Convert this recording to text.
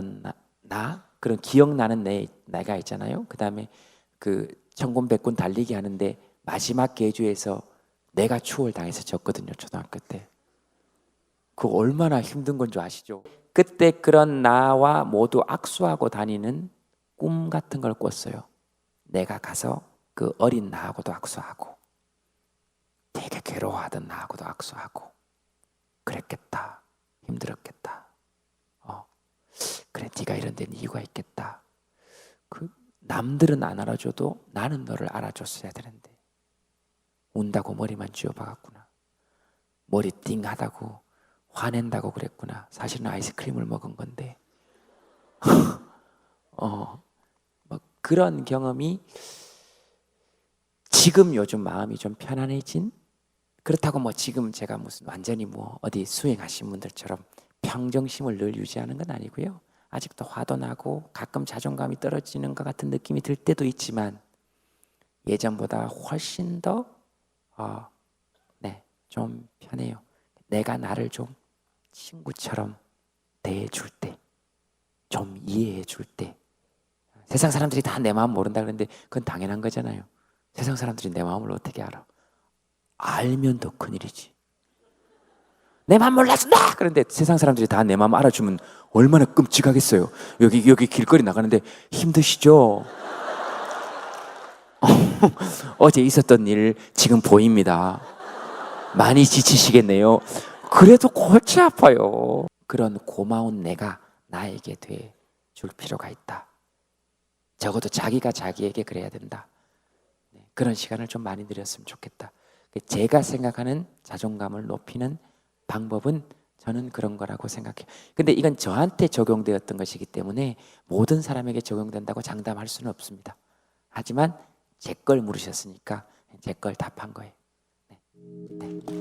나, 나? 그런 기억나는 내 내가 있잖아요. 그다음에 그 천군백군 달리기 하는데 마지막 계주에서 내가 추월 당해서 졌거든요. 초등학교 때. 그 얼마나 힘든 건 줄 아시죠? 그때 그런 나와 모두 악수하고 다니는 꿈 같은 걸 꿨어요. 내가 가서 그 어린 나하고도 악수하고 되게 괴로워하던 나하고도 악수하고 그랬겠다. 힘들었겠다. 네가 이런 데는 이유가 있겠다. 그 남들은 안 알아줘도 나는 너를 알아줬어야 되는데 운다고 머리만 쥐어박았구나. 머리 띵하다고 화낸다고 그랬구나. 사실은 아이스크림을 먹은 건데. 어, 뭐 그런 경험이 지금 요즘 마음이 좀 편안해진 그렇다고 뭐 지금 제가 무슨 완전히 뭐 어디 수행하신 분들처럼 평정심을 늘 유지하는 건 아니고요. 아직도 화도 나고 가끔 자존감이 떨어지는 것 같은 느낌이 들 때도 있지만 예전보다 훨씬 더 어, 네, 좀 편해요. 내가 나를 좀 친구처럼 대해줄 때, 좀 이해해줄 때, 세상 사람들이 다 내 마음 모른다 그러는데 그건 당연한 거잖아요. 세상 사람들이 내 마음을 어떻게 알아? 알면 더 큰일이지. 내 마음 몰라서 나! 그런데 세상 사람들이 다 내 마음 알아주면 얼마나 끔찍하겠어요. 여기, 여기 길거리 나가는데 힘드시죠? 어제 있었던 일 지금 보입니다. 많이 지치시겠네요. 그래도 골치 아파요. 그런 고마운 내가 나에게 돼 줄 필요가 있다. 적어도 자기가 자기에게 그래야 된다. 네, 그런 시간을 좀 많이 드렸으면 좋겠다. 제가 생각하는 자존감을 높이는 방법은 저는 그런 거라고 생각해요. 근데 이건 저한테 적용되었던 것이기 때문에 모든 사람에게 적용된다고 장담할 수는 없습니다. 하지만 제 걸 물으셨으니까 제 걸 답한 거예요. 네. 네.